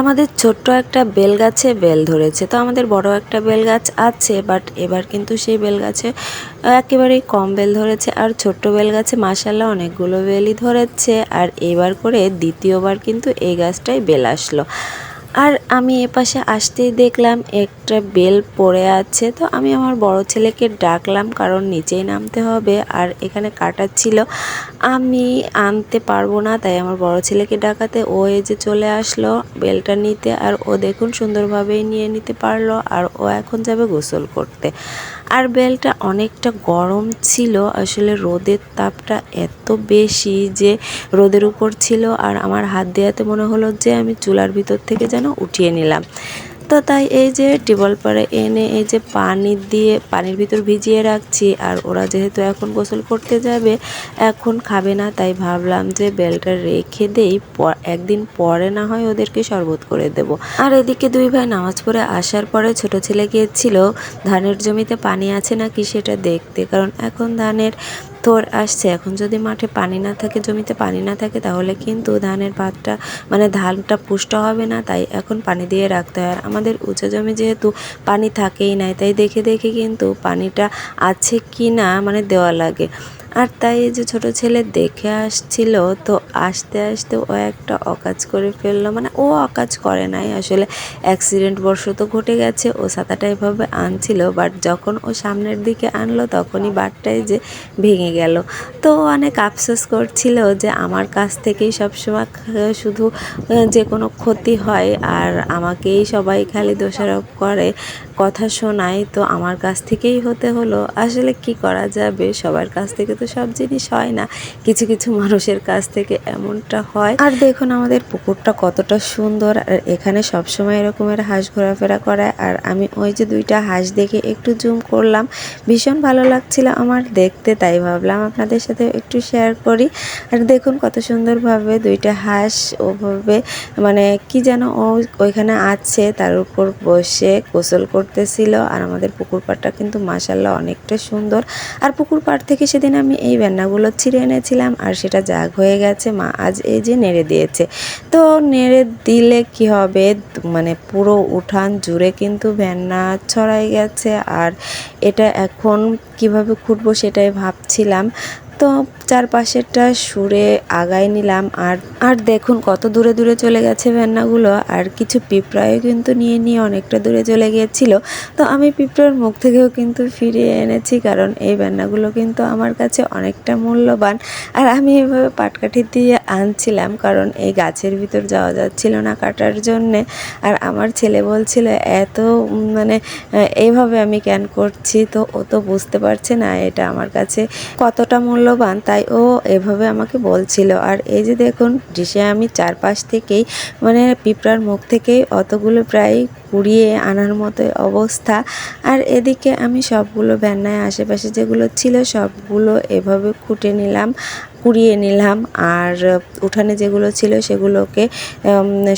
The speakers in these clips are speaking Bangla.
আমাদের ছোট্ট একটা বেল গাছে বেল ধরেছে। তো আমাদের বড় একটা বেল গাছ আছে বাট এবার কিন্তু সেই বেল গাছে একেবারেই কম বেল ধরেছে। আর ছোট্ট বেল গাছে মাসাল্লা অনেকগুলো বেলই ধরেছে। আর এবার করে দ্বিতীয়বার কিন্তু এই গাছটাই বেল আসলো। আর আমি এপাশে আসতেই দেখলাম একটা বেল পড়ে আছে। তো আমি আমার বড় ছেলেকে ডাকলাম, কারণ নিচেই নামতে হবে আর এখানে কাটা ছিল। আমি আনতে পারব না, তাই আমার বড় ছেলেকে ডাকাতে ও এই যে চলে আসলো বেলটা নিতে আর ও দেখুন সুন্দরভাবেই নিয়ে নিতে পারল আর ও এখন যাবে গোসল করতে। আর বেলটা অনেকটা গরম ছিল, আসলে রোদের তাপটা এত বেশি যে রোদের উপর ছিল আর আমার হাত দেওয়াতে মনে হলো যে আমি চুলার ভিতর থেকে যেন উঠিয়ে নিলাম। তো তাই এই যে টিবল পাড়ে এনে এই যে পানি দিয়ে পানির ভিতর ভিজিয়ে রাখছি, আর ওরা যেহেতু এখন গোসল করতে যাবে, এখন খাবে না, তাই ভাবলাম যে বেলটা রেখে দেই একদিন পরে না হয় ওদেরকে শরবত করে দেব। আর এদিকে দুই ভাই নামাজ পড়ে আসার পরে ছোট ছেলে গিয়েছিল, ধানের জমিতে পানি আছে নাকি সেটা দেখতে, কারণ এখন ধানের তোর আসছে। এখন যদি মাঠে পানি না থাকে, জমিতে পানি না থাকে, তাহলে কিন্তু ধানের পাতটা মানে ধানটা পুষ্ট হবে না। তাই এখন পানি দিয়ে রাখতে হয়। আর আমাদের উঁচু জমি যেহেতু পানি থাকেই নাই, তাই দেখে দেখে কিন্তু পানিটা আছে কি না মানে দেওয়া লাগে। আর তাই এই যে ছোট ছেলে দেখে আসছিল, তো আসতে আসতে ও একটা অকাজ করে ফেলল। মানে ও অকাজ করে নাই, আসলে অ্যাক্সিডেন্ট বর্ষত ঘটে গেছে, ও ছাতাটা এভাবে আনছিল বাট যখন ও সামনের দিকে আনলো, তখনই বাটটাই যে ভেঙে গেল। তো অনেক আফসোস করছিল যে আমার কাছ থেকেই সবসময় শুধু যে কোনো ক্ষতি হয়, আর আমাকেই সবাই খালি দোষারোপ করে কথা শোনায়, তো আমার কাছ থেকেই হতে হলো। আসলে কি করা যাবে? সবার কাছ থেকে তো সব জিনিস হয় না। কিছু কিছু মানুষের কাছ থেকে এমনটা হয়। আর দেখুন, আমাদের পুকুরটা কতটা সুন্দর। আর এখানে সবসময় এরকমের হাঁস ঘোরাফেরা করায় আর আমি ওই যে দুইটা হাঁস দেখে একটু জুম করলাম। ভীষণ ভালো লাগছিল আমার দেখতে, তাই ভাবলাম আপনাদের সাথে একটু শেয়ার করি। আর দেখুন, কত সুন্দরভাবে দুইটা হাঁস ওভাবে মানে কি যেন ও ওইখানে আছে, তার উপর বসে গোসল করতেছিল। আর আমাদের পুকুর পাড়টা কিন্তু মাসাল্লাহ অনেকটা সুন্দর। আর পুকুর পাড় থেকে সেদিন আমি এই ভেন্নাগুলো ছিঁড়ে এনেছিলাম আর সেটা জাগ হয়ে গেছে, মা আজ এই যে নেড়ে দিয়েছে। তো নেড়ে দিলে কি হবে? মানে পুরো উঠান জুড়ে কিন্তু ভেন্না ছড়াই গেছে আর এটা এখন কীভাবে খুঁটবো সেটাই ভাবছিলাম। তো চারপাশেরটা সুরে আগায় নিলাম আর আর দেখুন কত দূরে দূরে চলে গেছে ভেন্নাগুলো আর কিছু পিঁপড়াও কিন্তু নিয়ে নিয়ে অনেকটা দূরে চলে গিয়েছিল। তো আমি পিঁপড়ার মুখ থেকেও কিন্তু ফিরিয়ে এনেছি কারণ এই ভেন্নাগুলো কিন্তু আমার কাছে অনেকটা মূল্যবান। আর আমি এভাবে পাটকাঠি দিয়ে আনছিলাম কারণ এই গাছের ভিতর যাওয়া যাচ্ছিল না কাটার জন্যে। আর আমার ছেলে বলছিল, এত মানে এইভাবে আমি ক্যান করছি? তো ও তো বুঝতে পারছে না, এটা আমার কাছে কতটা মূল্যবান, তাই ও এভাবে আমাকে বলছিল। আর এই যে দেখুন ডিসে আমি চারপাশ থেকেই মানে পিঁপড়ার মুখ থেকেই অতগুলো প্রায় কুড়িয়ে আনার মতো অবস্থা। আর এদিকে আমি সবগুলো ব্যান্নায় আশেপাশে যেগুলো ছিল সবগুলো এভাবে খুঁটে নিলাম। কুড়িয়ে নিলাম। আর উঠানে যেগুলো ছিল সেগুলোকে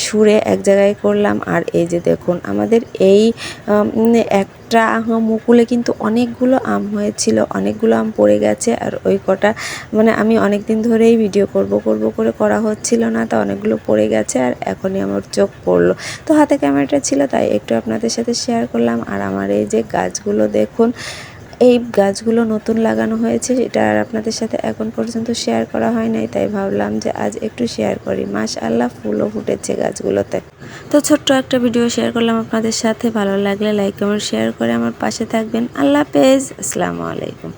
সুরে এক জায়গায় করলাম। আর এই যে দেখুন আমাদের এই উম, একটা মুকুলে কিন্তু অনেকগুলো আম হয়েছিল অনেকগুলো আম পড়ে গেছে। আর ওই কটা মানে আমি অনেক দিন ধরেই ভিডিও করব করব করে করা হচ্ছিল না তা অনেকগুলো পড়ে গেছে আর এখনই আমার চোখ পড়ল। তো হাতে ক্যামেরাটা ছিল তাই একটু আপনাদের সাথে শেয়ার করলাম। আর আমার এই যে গাছগুলো দেখুন এই গাছগুলো নতুন লাগানো হয়েছে এটা আর আপনাদের সাথে এখন পর্যন্ত শেয়ার করা হয় নাই, তাই ভাবলাম যে আজ একটু শেয়ার করি। মাস আল্লাহ ফুলও ফুটেছে গাছগুলোতে। তো ছোট্ট একটা ভিডিও শেয়ার করলাম আপনাদের সাথে। ভালো লাগলে লাইক কমেন্ট শেয়ার করে আমার পাশে থাকবেন। আল্লাহ পেজ আসসালামু আলাইকুম।